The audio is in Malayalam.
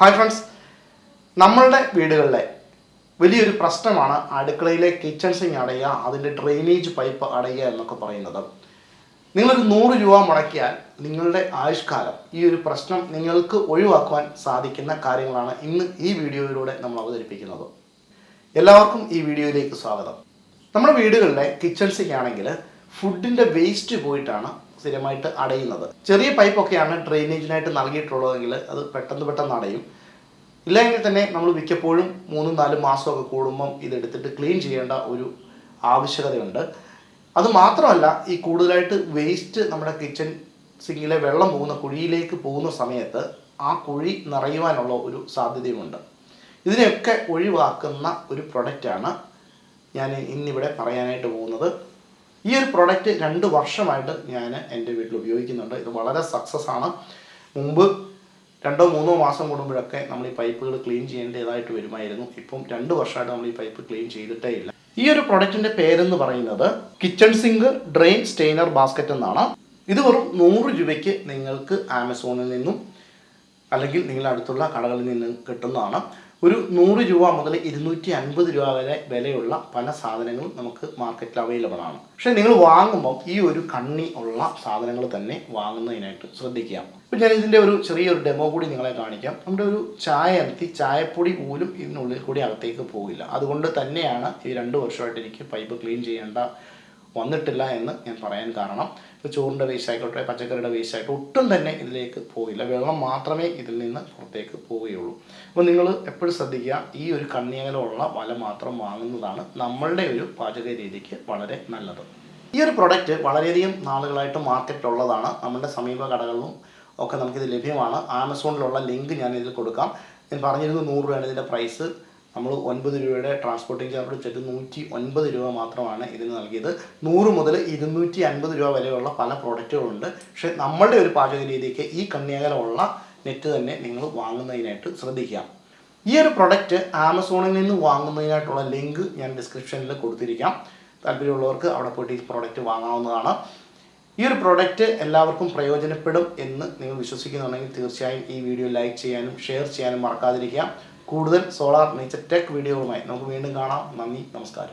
ഹായ് ഫ്രണ്ട്സ് നമ്മളുടെ വീടുകളിലെ വലിയൊരു പ്രശ്നമാണ് അടുക്കളയിലെ കിച്ചൺ സിങ് അടയുക അതിന്റെ ഡ്രെയിനേജ് പൈപ്പ് അടയുക എന്നൊക്കെ പറയുന്നത്. നിങ്ങളൊരു നൂറ് രൂപ മുടക്കിയാൽ നിങ്ങളുടെ ആയുഷ്കാലം ഈ ഒരു പ്രശ്നം നിങ്ങൾക്ക് ഒഴിവാക്കുവാൻ സാധിക്കുന്ന കാര്യങ്ങളാണ് ഇന്ന് ഈ വീഡിയോയിലൂടെ നമ്മൾ അവതരിപ്പിക്കുന്നത്. എല്ലാവർക്കും ഈ വീഡിയോയിലേക്ക് സ്വാഗതം. നമ്മുടെ വീടുകളിലെ കിച്ചൺ സിങ് ആണെങ്കിൽ ഫുഡിന്റെ വേസ്റ്റ് പോയിട്ടാണ് സ്ഥിരമായിട്ട് അടയുന്നത്. ചെറിയ പൈപ്പൊക്കെയാണ് ഡ്രെയിനേജിനായിട്ട് നൽകിയിട്ടുള്ളതെങ്കിൽ അത് പെട്ടെന്ന് പെട്ടെന്ന് അടയും. ഇല്ലെങ്കിൽ തന്നെ നമ്മൾ മിക്കപ്പോഴും മൂന്നും നാലും മാസമൊക്കെ കൂടുമ്പം ഇതെടുത്തിട്ട് ക്ലീൻ ചെയ്യേണ്ട ഒരു ആവശ്യകതയുണ്ട്. അത് മാത്രമല്ല ഈ കൂടുതലായിട്ട് വേസ്റ്റ് നമ്മുടെ കിച്ചൺ സിങ്കിലെ വെള്ളം പോകുന്ന കുഴിയിലേക്ക് പോകുന്ന സമയത്ത് ആ കുഴി നിറയുവാനുള്ള ഒരു സാധ്യതയുമുണ്ട്. ഇതിനെയൊക്കെ ഒഴിവാക്കുന്ന ഒരു പ്രൊഡക്റ്റാണ് ഞാൻ ഇന്നിവിടെ പറയാനായിട്ട് പോകുന്നത്. ഈ ഒരു പ്രൊഡക്റ്റ് രണ്ട് വർഷമായിട്ട് ഞാൻ എന്റെ വീട്ടിൽ ഉപയോഗിക്കുന്നുണ്ട്. ഇത് വളരെ സക്സസ് ആണ്. മുമ്പ് രണ്ടോ മൂന്നോ മാസം കൂടുമ്പോഴൊക്കെ നമ്മൾ ഈ പൈപ്പുകൾ ക്ലീൻ ചെയ്യേണ്ടതായിട്ട് വരുമായിരുന്നു. ഇപ്പം രണ്ട് വർഷമായിട്ട് നമ്മൾ ഈ പൈപ്പ് ക്ലീൻ ചെയ്തിട്ടേ ഇല്ല. ഈ ഒരു പ്രൊഡക്റ്റിന്റെ പേരെന്ന് പറയുന്നത് kitchen sink drain strainer basket എന്നാണ്. ഇത് വെറും നൂറ് രൂപയ്ക്ക് നിങ്ങൾക്ക് ആമസോണിൽ നിന്നും അല്ലെങ്കിൽ നിങ്ങളുടെ അടുത്തുള്ള കടകളിൽ നിന്നും കിട്ടുന്നതാണ്. ഒരു നൂറ് രൂപ മുതൽ ഇരുന്നൂറ്റി അൻപത് രൂപ വരെ വിലയുള്ള പല സാധനങ്ങളും നമുക്ക് മാർക്കറ്റിൽ അവൈലബിൾ ആണ്. പക്ഷേ നിങ്ങൾ വാങ്ങുമ്പോൾ ഈ ഒരു കണ്ണി ഉള്ള സാധനങ്ങൾ തന്നെ വാങ്ങുന്നതിനായിട്ട് ശ്രദ്ധിക്കുക. അപ്പം ഞാൻ ഇതിന്റെ ഒരു ചെറിയൊരു ഡെമോ കൂടി നിങ്ങളെ കാണിക്കാം. നമ്മുടെ ഒരു ചായ അനത്തി ചായപ്പൊടി പോലും ഇതിനുള്ളിൽ കൂടി അകത്തേക്ക് പോകില്ല. അതുകൊണ്ട് തന്നെയാണ് ഈ രണ്ട് വർഷമായിട്ട് എനിക്ക് പൈപ്പ് ക്ലീൻ ചെയ്യേണ്ട വന്നിട്ടില്ല എന്ന് ഞാൻ പറയാൻ കാരണം ഇപ്പോൾ ചോറിന്റെ വേസ്റ്റ് ആയിക്കോട്ടെ പച്ചക്കറിയുടെ വേസ്റ്റ് ആയിട്ട് ഒട്ടും തന്നെ ഇതിലേക്ക് പോകില്ല വെള്ളം മാത്രമേ ഇതിൽ നിന്ന് പുറത്തേക്ക് പോവുകയുള്ളൂ. അപ്പോൾ നിങ്ങൾ എപ്പോഴും ശ്രദ്ധിക്കുക ഈ ഒരു കണ്ണിയകലുള്ള വല മാത്രം വാങ്ങുന്നതാണ് നമ്മളുടെ ഒരു പാചക രീതിക്ക് വളരെ നല്ലത്. ഈ ഒരു പ്രൊഡക്റ്റ് വളരെയധികം നാളുകളായിട്ട് മാർക്കറ്റിലുള്ളതാണ് നമ്മുടെ സമീപ കടകളിലും ഒക്കെ നമുക്കിത് ലഭ്യമാണ്. ആമസോണിലുള്ള ലിങ്ക് ഞാൻ ഇതിൽ കൊടുക്കാം. ഞാൻ പറഞ്ഞിരുന്നു നൂറ് രൂപയാണ് ഇതിന്റെ പ്രൈസ് നമ്മൾ ഒൻപത് രൂപയുടെ ട്രാൻസ്പോർട്ടിംഗ് ചാർജ് വെച്ചിട്ട് നൂറ്റി ഒൻപത് രൂപ മാത്രമാണ് ഇതിന് നൽകിയത്. നൂറ് മുതൽ ഇരുന്നൂറ്റി അൻപത് രൂപ വരെയുള്ള പല പ്രോഡക്റ്റുകളുണ്ട് പക്ഷേ നമ്മളുടെ ഒരു പാചക രീതിക്ക് ഈ കണ്ണിയകലമുള്ള നെറ്റ് തന്നെ നിങ്ങൾ വാങ്ങുന്നതിനായിട്ട് ശ്രദ്ധിക്കുക. ഈ ഒരു പ്രൊഡക്റ്റ് ആമസോണിൽ നിന്ന് വാങ്ങുന്നതിനായിട്ടുള്ള ലിങ്ക് ഞാൻ ഡിസ്ക്രിപ്ഷനിൽ കൊടുത്തിരിക്കാം. താല്പര്യമുള്ളവർക്ക് അവിടെ പോയിട്ട് ഈ പ്രോഡക്റ്റ് വാങ്ങാവുന്നതാണ്. ഈ ഒരു പ്രോഡക്റ്റ് എല്ലാവർക്കും പ്രയോജനപ്പെടും എന്ന് നിങ്ങൾ വിശ്വസിക്കുന്നുണ്ടെങ്കിൽ തീർച്ചയായും ഈ വീഡിയോ ലൈക്ക് ചെയ്യാനും ഷെയർ ചെയ്യാനും മറക്കാതിരിക്കുക. കൂടുതൽ സോളാർ നേച്ചർ ടെക് വീഡിയോകളുമായി നമുക്ക് വീണ്ടും കാണാം. നന്ദി നമസ്കാരം.